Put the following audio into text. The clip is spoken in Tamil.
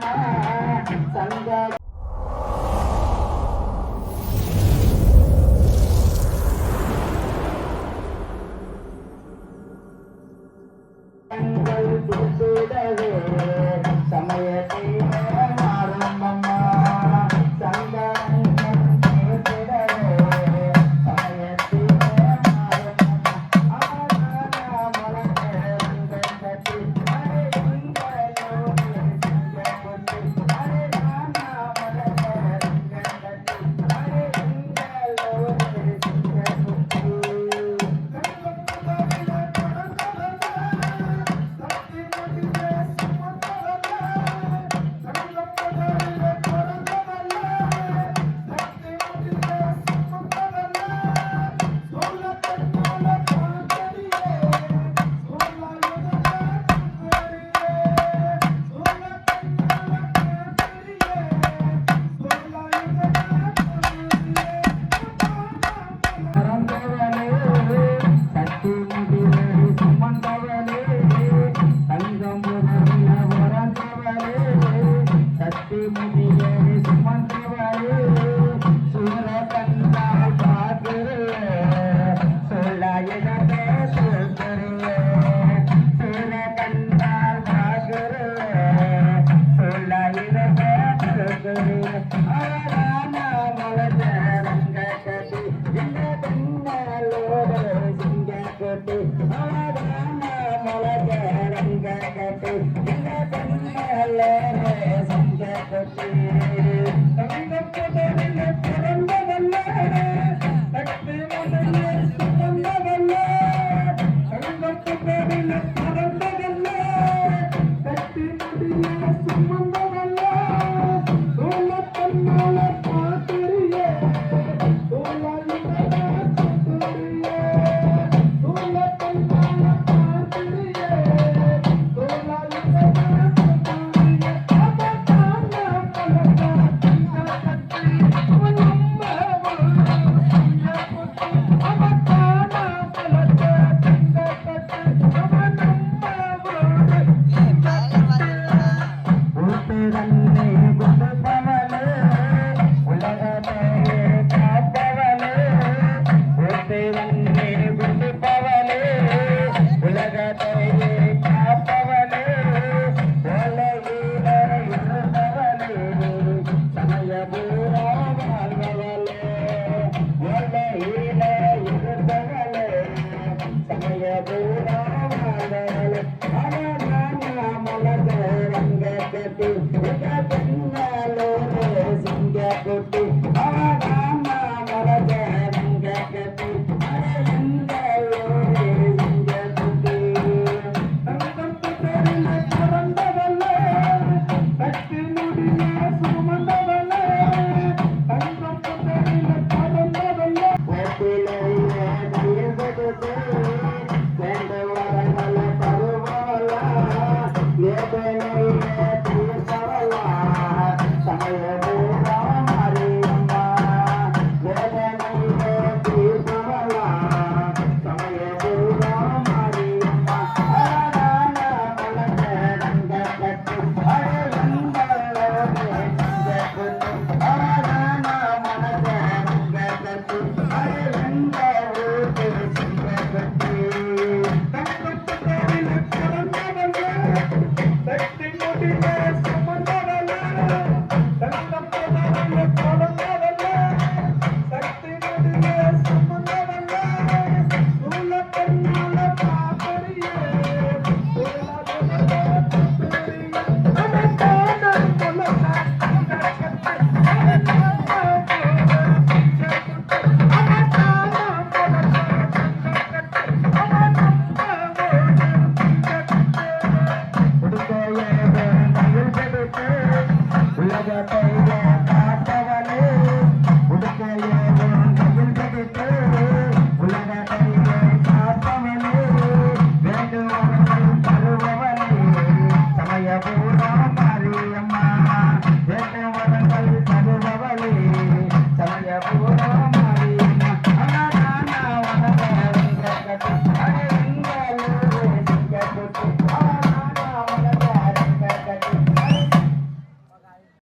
Saya. Thank you. பொட்டி கண்ணாலோ சிங்க பொட்டி ராமா மரஜ ரங்க கட்டி Thank you. Thank you.